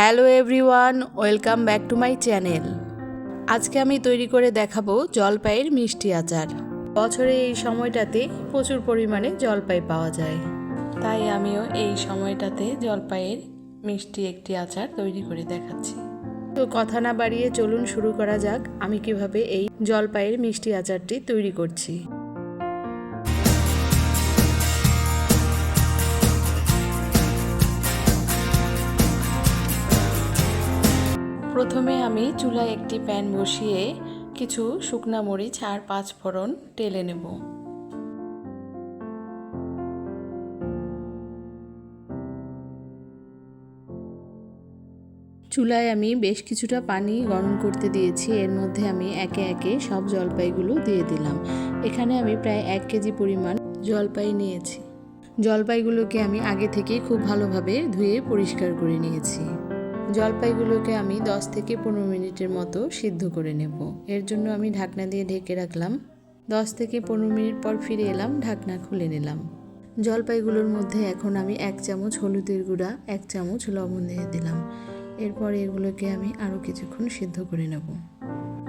Hello everyone, welcome back to my channel. আজকে আমি তৈরি করে দেখাবো জলপাইয়ের মিষ্টি আচার। বছরে এই সময়টাতে প্রচুর পরিমাণে জলপাই পাওয়া যায়। তাই আমিও এই সময়টাতে জলপাইয়ের মিষ্টি একটি আচার তৈরি করে দেখাচ্ছি। তো কথা না বাড়িয়ে চলুন শুরু করা যাক, আমি কীভাবে এই জলপাইয়ের মিষ্টি আচারটি তৈরি করছি। প্রথমে আমি চুলায় একটি প্যান বসিয়ে কিছু শুকনা মরিচ আর পাঁচ ফোড়ন টেলে নেব। চুলায় আমি বেশ কিছুটা পানি গরম করতে দিয়েছি, এর মধ্যে আমি একে একে সব জলপাইগুলো দিয়ে দিলাম। এখানে আমি প্রায় এক কেজি পরিমাণ জলপাই নিয়েছি। জলপাইগুলোকে আমি আগে থেকেই খুব ভালোভাবে ধুয়ে পরিষ্কার করে নিয়েছি। জলপাইগুলোকে আমি 10 থেকে পনেরো মিনিটের মতো সিদ্ধ করে নেব। এর জন্য আমি ঢাকনা দিয়ে ঢেকে রাখলাম। 10 থেকে পনেরো মিনিট পর ফিরে এলাম, ঢাকনা খুলে নিলাম। জলপাইগুলোর মধ্যে এখন আমি এক চামচ হলুদের গুঁড়া, এক চামচ লবণ দিয়ে দিলাম। এরপরে এগুলোকে আমি আরও কিছুক্ষণ সিদ্ধ করে নেব।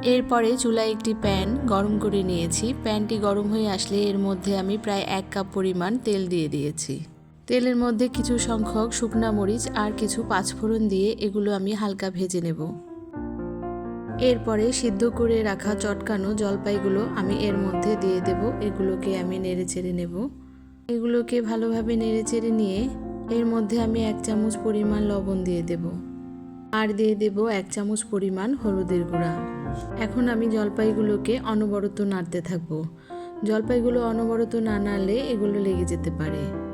এরপরে চুলায় একটি প্যান গরম করে নিয়েছি। প্যানটি গরম হয়ে আসলে এর মধ্যে আমি প্রায় এক কাপ পরিমাণ তেল দিয়ে দিয়েছি। তেলের মধ্যে কিছু সংখ্যক শুকনা মরিচ আর কিছু পাঁচফোড়ন দিয়ে এগুলো আমি হালকা ভেজে নেব। এরপরে সিদ্ধ করে রাখা চটকানো জলপাইগুলো আমি এর মধ্যে দিয়ে দেব। এগুলোকে আমি নেড়ে চেড়ে নেব। এগুলোকে ভালোভাবে নেড়ে চেড়ে নিয়ে এর মধ্যে আমি এক চামচ পরিমাণ লবণ দিয়ে দেব। আর দিয়ে দেব এক চামচ পরিমাণ হলুদের গুঁড়া। এখন আমি জলপাইগুলোকে অনবরত নাড়তে থাকব। জলপাইগুলো অনবরত না নাড়লে এগুলো লেগে যেতে পারে।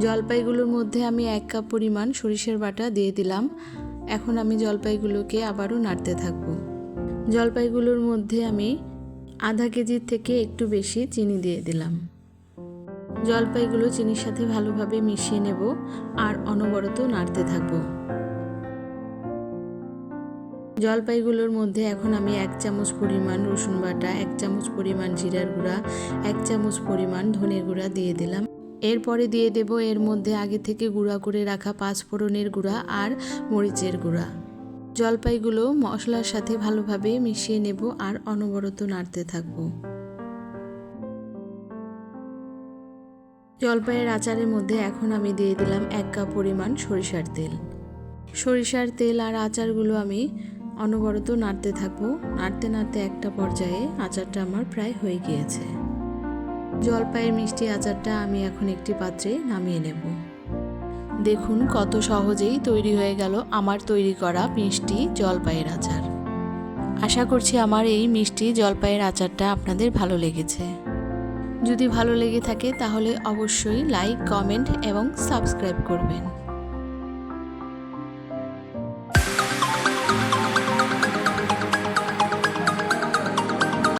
জলপাইগুলোর মধ্যে আমি এক কাপ পরিমাণ সরিষার বাটা দিয়ে দিলাম। এখন আমি জলপাইগুলোকে আবারও নাড়তে থাকব। জলপাইগুলোর মধ্যে আমি আধা কেজির থেকে একটু বেশি চিনি দিয়ে দিলাম। জলপাইগুলো চিনির সাথে ভালোভাবে মিশিয়ে নেব আর অনবরত নাড়তে থাকব। জলপাইগুলোর মধ্যে এখন আমি এক চামচ পরিমাণ রসুন বাটা, এক চামচ পরিমাণ জিরার গুঁড়া, এক চামচ পরিমাণ ধনে গুঁড়া দিয়ে দিলাম। এরপরে দিয়ে দেব এর মধ্যে আগে থেকে গুঁড়া করে রাখা পাঁচ ফোড়নের গুঁড়া আর মরিচের গুঁড়া। জলপাইগুলো মশলার সাথে ভালোভাবে মিশিয়ে নেব আর অনবরত নাড়তে থাকব। জলপাইয়ের আচারের মধ্যে এখন আমি দিয়ে দিলাম এক কাপ পরিমাণ সরিষার তেল। সরিষার তেল আর আচারগুলো আমি অনবরত নাড়তে থাকব। নাড়তে নাড়তে একটা পর্যায়ে আচারটা আমার প্রায় হয়ে গিয়েছে। জলপাইয়ের মিষ্টি আচারটা আমি এখন একটি পাত্রে নামিয়ে নেব। দেখুন কত সহজেই তৈরি হয়ে গেল আমার তৈরি করা মিষ্টি জলপাইয়ের আচার। আশা করছি আমার এই মিষ্টি জলপাইয়ের আচারটা আপনাদের ভালো লেগেছে। যদি ভালো লেগে থাকে তাহলে অবশ্যই লাইক, কমেন্ট এবং সাবস্ক্রাইব করবেন।